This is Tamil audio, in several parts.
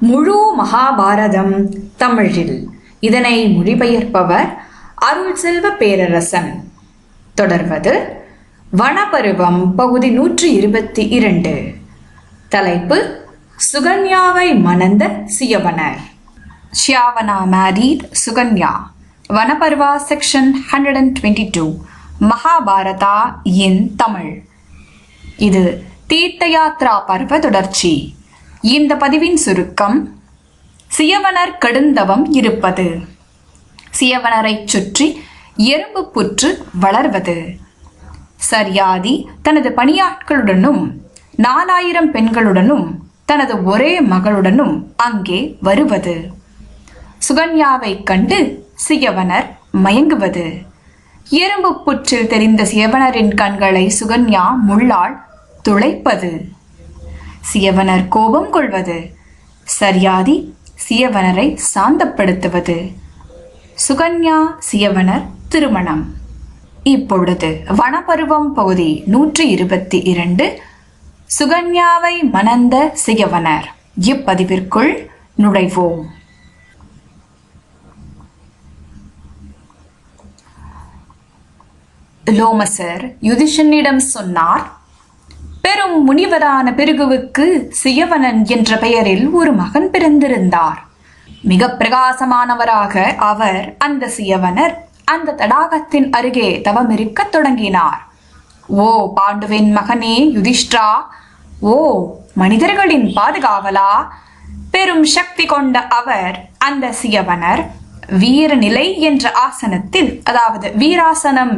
முழு மகாபாரதம் தமிழில். இதனை மொழிபெயர்ப்பவர் அருள் செல்வ பேரரசன். தொடர்வது வனபருவம் பகுதி நூற்றி இருபத்தி இரண்டு. தலைப்பு சுகன்யாவை மணந்த சியவனர். Chyavana married Sukanya. Vanaparva section hundred and twenty two. Mahabharata in Tamil. இது தீர்த்த யாத்ரா பர்வ தொடர்ச்சி. இந்த பதிவின் சுருக்கம் சியவனர் கடுந்தவம் இருப்பது. சியவனரைச் சுற்றி எறும்பு புற்று வளர்வது. சரியாதி தனது பணியாட்களுடனும் நாலாயிரம் பெண்களுடனும் தனது ஒரே மகளுடனும் அங்கே வருவது. சுகன்யாவைக் கண்டு சியவனர் மயங்குவது. எறும்பு புற்றில் தெரிந்த சியவனரின் கண்களை சுகன்யா முள்ளால் துளைப்பது. சியவனர் கோபம் கொள்வது. சரியாதி சியவனரை சாந்தப்படுத்துவது. சுகன்யா சியவனர் திருமணம். இப்பொழுது வனப்பருவம் பகுதி நூற்றி இருபத்தி இரண்டு. சுகன்யாவை மணந்த சியவனர். இப்பதிவிற்குள் நுழைவோம். லோமசர் யுதிஷனிடம் சொன்னார் பெரும் முனிவரான பிருகுவுக்கு சியவனன் என்ற பெயரில் ஒரு மகன் பிறந்திருந்தார். மிக பிரகாசமானவராக அவர் அந்த சியவனர் அந்த தடாகத்தின் அருகே தவமிருக்கத் தொடங்கினார். ஓ பாண்டுவின் மகனே யுதிஷ்டா ஓ மனிதர்களின் பாதுகாவலா! பெரும் சக்தி கொண்ட அவர் அந்த சியவனர் வீரநிலை என்ற ஆசனத்தில் அதாவது வீராசனம்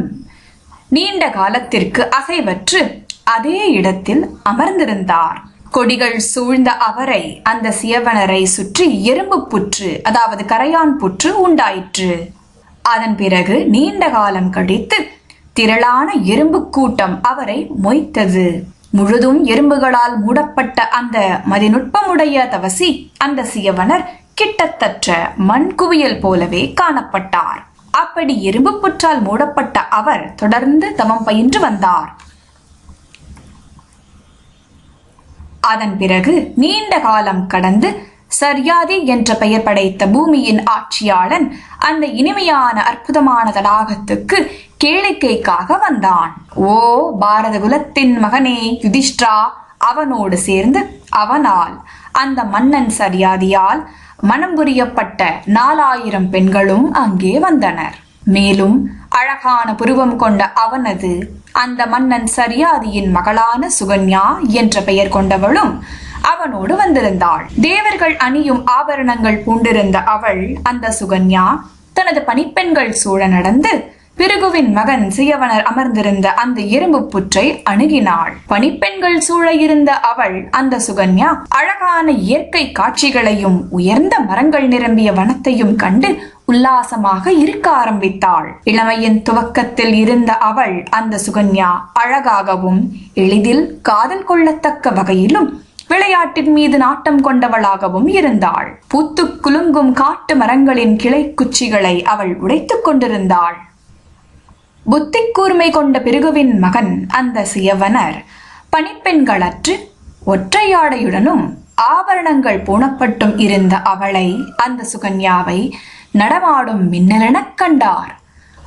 நீண்ட காலத்திற்கு அசைவற்று அதே இடத்தில் அமர்ந்திருந்தார். கொடிகள் சூழ்ந்த அவரை அந்த சியவனரை சுற்றி எறும்பு புற்று அதாவது கரையான் புற்று உண்டாயிற்று. அதன் பிறகு நீண்ட காலம் கழித்து திரளான எறும்பு கூட்டம் அவரை மொய்த்தது. முழுதும் எறும்புகளால் மூடப்பட்ட அந்த மதிநுட்பமுடைய தவசி அந்த சியவனர் கிட்டத்தட்ட மண் குவியல் போலவே காணப்பட்டார். அப்படி எறும்பு புற்றால் மூடப்பட்ட அவர் தொடர்ந்து தவம் பயின்று வந்தார். அதன் பிறகு நீண்ட காலம் கடந்து சர்யாதி என்ற பெயர் படைத்த பூமியின் ஆட்சியாளன் அந்த இனிமையான அற்புதமான தடாகத்துக்கு கேளிக்கைக்காக வந்தான். ஓ பாரத குலத்தின் மகனே யுதிஷ்டா அவனோடு சேர்ந்து அவனால் அந்த மன்னன் சரியாதியால் மனம் புரியப்பட்ட நாலாயிரம் பெண்களும் அங்கே வந்தனர். மேலும் அழகான புருவம் கொண்ட அவனது அந்த மன்னன் சரியாதியின் மகளான சுகன்யா என்ற பெயர் கொண்டவளும் அவனோடு வந்திருந்தாள். தேவர்கள் அணியும் ஆபரணங்கள் பூண்டிருந்த அவள் அந்த சுகன்யா தனது பணிப்பெண்கள் சூழ நடந்து பிருகுவின் மகன் சியவனர் அமர்ந்திருந்த அந்த இரும்பு புற்றை அணுகினாள். பணிப்பெண்கள் சூழ இருந்த அவள் அந்த சுகன்யா அழகான இயற்கை காட்சிகளையும் உயர்ந்த மரங்கள் நிரம்பிய வனத்தையும் கண்டு உல்லாசமாக இருக்க ஆரம்பித்தாள். இளமையின் துவக்கத்தில் இருந்த அவள் அந்த சுகன்யா அழகாகவும் எளிதில் காதல் கொள்ளத்தக்க வகையிலும் விளையாட்டின் மீது நாட்டம் கொண்டவளாகவும் இருந்தாள். பூத்து குலுங்கும் காட்டு மரங்களின் கிளை குச்சிகளை அவள் உடைத்துக் கொண்டிருந்தாள். புத்தி கூர்மை கொண்ட பிருகுவின் மகன் அந்த சியவனர் பணிப்பெண்களற்று ஒற்றையாடையுடனும் ஆபரணங்கள் பூணப்பட்டும் இருந்த அவளை அந்த சுகன்யாவை நடமாடும் மின்னலெனக் கண்டார்.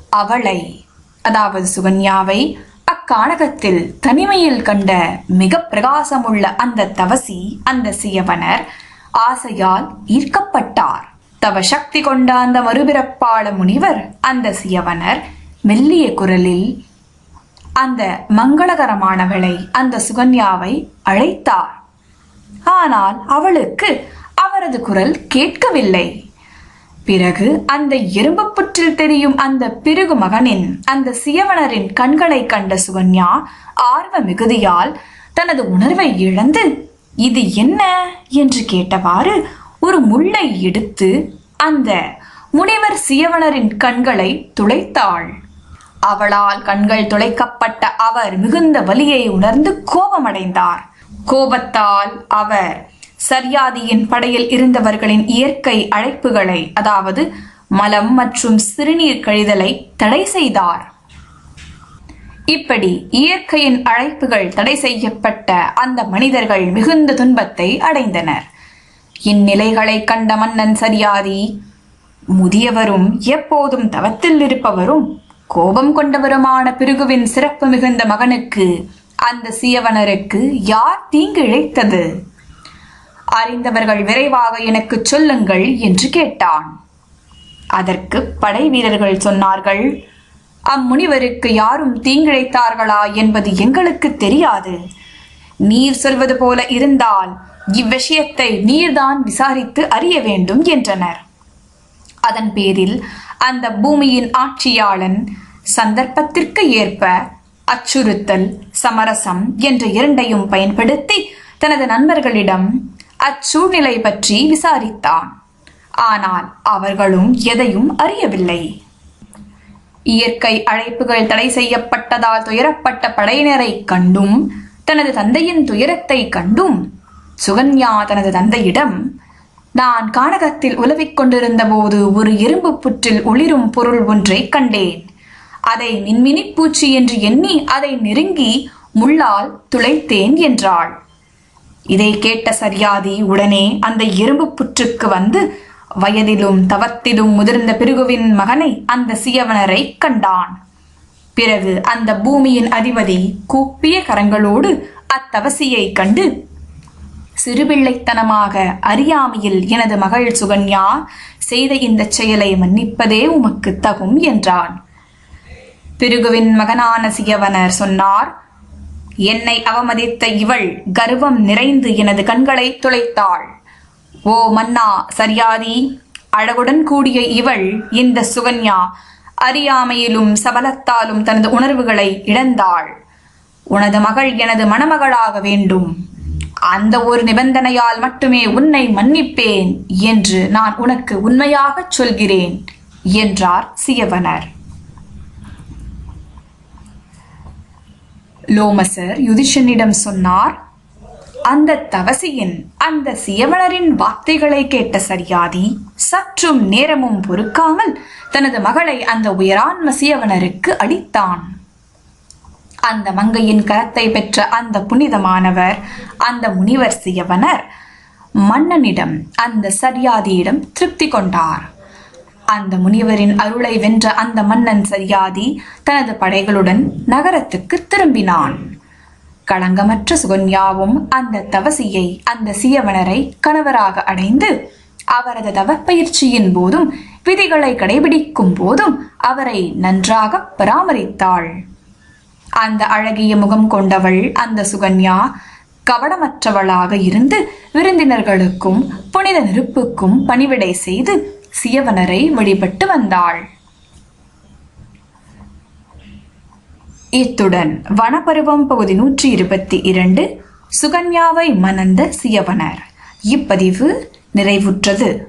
அவளை அதாவது சுகன்யாவை அக்கானகத்தில் தனிமையில் கண்ட மிக பிரகாசமுள்ள அந்த தவசி அந்த சியவனர் ஆசையால் ஈர்க்கப்பட்டார். தவ சக்தி கொண்ட அந்த மறுபிறப்பாள முனிவர் அந்த சியவனர் மெல்லிய குரலில் அந்த மங்களகரமானவளை அந்த சுகன்யாவை அழைத்தார். ஆனால் அவளுக்கு அவரது குரல் கேட்கவில்லை. பிறகு அந்த எறும்பு புற்றில் தெரியும் அந்த பிறகு மகனின் அந்த சியவனரின் கண்களை கண்ட சுகன்யா ஆர்வ மிகுதியால் தனது உணர்வை இழந்து இது என்ன? என்று கேட்டவாறு ஒரு முள்ளை எடுத்து அந்த முனிவர் சியவனரின் கண்களை துளைத்தாள். அவளால் கண்கள் துளைக்கப்பட்ட அவர் மிகுந்த வலியை உணர்ந்து கோபமடைந்தார். கோபத்தால் அவர் சரியாதியின் படையில் இருந்தவர்களின் இயற்கை அழைப்புகளை அதாவது மலம் மற்றும் சிறுநீர் கழிதலை தடை செய்தார். இப்படி இயற்கையின் அழைப்புகள் தடை செய்யப்பட்ட அந்த மனிதர்கள் மிகுந்த துன்பத்தை அடைந்தனர். இந்நிலைகளை கண்ட மன்னன் சரியாதி முதியவரும் எப்போதும் தவத்தில் இருப்பவரும் கோபம் கொண்டவருமான பிருகுவின் சிறப்பு மிகுந்த மகனுக்கு அந்த சியவனருக்கு யார் தீங்கு இழைத்தது? அறிந்தவர்கள் விரைவாக எனக்குச் சொல்லுங்கள் என்று கேட்டான். அதற்கு படை வீரர்கள் சொன்னார்கள் அம்முனிவருக்கு யாரும் தீங்கிழைத்தார்களா என்பது எங்களுக்கு தெரியாது. நீர் சொல்வது போல இருந்தால் இவ்விஷயத்தை நீர்தான் விசாரித்து அறிய வேண்டும் என்றனர். அதன் பேரில் அந்த பூமியின் ஆட்சியாளன் சந்தர்ப்பத்திற்கு ஏற்ப அச்சுறுத்தல் சமரசம் என்ற இரண்டையும் பயன்படுத்தி தனது நண்பர்களிடம் அச்சூழ்நிலை பற்றி விசாரித்தான். ஆனால் அவர்களும் எதையும் அறியவில்லை. இயற்கை அழைப்புகள் தடை செய்யப்பட்டதால் துயரப்பட்ட படையினரை கண்டும் தனது தந்தையின் துயரத்தை கண்டும் சுகன்யா தனது தந்தையிடம் நான் கானகத்தில் உலவிக் கொண்டிருந்த போது ஒரு எறும்பு புற்றில் ஒளிரும் பொருள் ஒன்றை கண்டேன். அதை மின்மினி பூச்சி என்று எண்ணி அதை நெருங்கி முள்ளால் துளைத்தேன் என்றாள். இதை கேட்ட சரியாதி உடனே அந்த எறும்பு புற்றுக்கு வந்து வயதிலும் தவத்திலும் முதிர்ந்த பிருகுவின் மகனை அந்த சியவனரை கண்டான். பிறகு அந்த பூமியின் அதிபதி கூப்பிய கரங்களோடு அத்தவசியை கண்டு சிறுபிள்ளைத்தனமாக அறியாமையில் எனது மகள் சுகன்யா செய்த இந்த செயலை மன்னிப்பதே உமக்கு தகும் என்றான். பிருகுவின் மகனான சியவனர் சொன்னார் என்னை அவமதித்த இவள் கர்வம் நிறைந்து எனது கண்களை துளைத்தாள். ஓ மன்னா சரியாதி அழகுடன் கூடிய இவள் இந்த சுகன்யா அறியாமையிலும் சபலத்தாலும் தனது உணர்வுகளை இழந்தாள். உனது மகள் எனது மணமகளாக வேண்டும். அந்த ஒரு நிபந்தனையால் மட்டுமே உன்னை மன்னிப்பேன் என்று நான் உனக்கு உண்மையாகச் சொல்கிறேன் என்றார் சியவனர். லோமசர் யுதிஷனிடம் சொன்னார் அந்த தவசியின் அந்த சியவனரின் வார்த்தைகளை கேட்ட சரியாதி சற்றும் நேரமும் பொறுக்காமல் தனது மகளை அந்த உயரான்ம சியவனருக்கு அளித்தான். அந்த மங்கையின் கரத்தை பெற்ற அந்த புனிதமானவர் அந்த முனிவர் சியவனர் மன்னனிடம் அந்த சரியாதியிடம் திருப்தி கொண்டார். அந்த முனிவரின் அருளை வென்ற அந்த மன்னன் சரியாதி தனது படைகளுடன் நகரத்துக்கு திரும்பினான். களங்கமற்ற சுகன்யாவும் அந்த தவசியை அந்த சியவனரை கணவராக அடைந்து அவரது தவப்பயிற்சியின் போதும் விதிகளை கடைபிடிக்கும் போதும் அவரை நன்றாக பராமரித்தாள். அந்த அழகிய முகம் கொண்டவள் அந்த சுகன்யா கவனமற்றவளாக இருந்து விருந்தினர்களுக்கும் புனித நெருப்புக்கும் பணிவிடை செய்து சியவனரை வழிபட்டு வந்தாள். இத்துடன் வனப்பருவம் பகுதி நூற்றி இருபத்தி இரண்டு சுகன்யாவை மணந்த சியவனர். இப்பதிவு நிறைவுற்றது.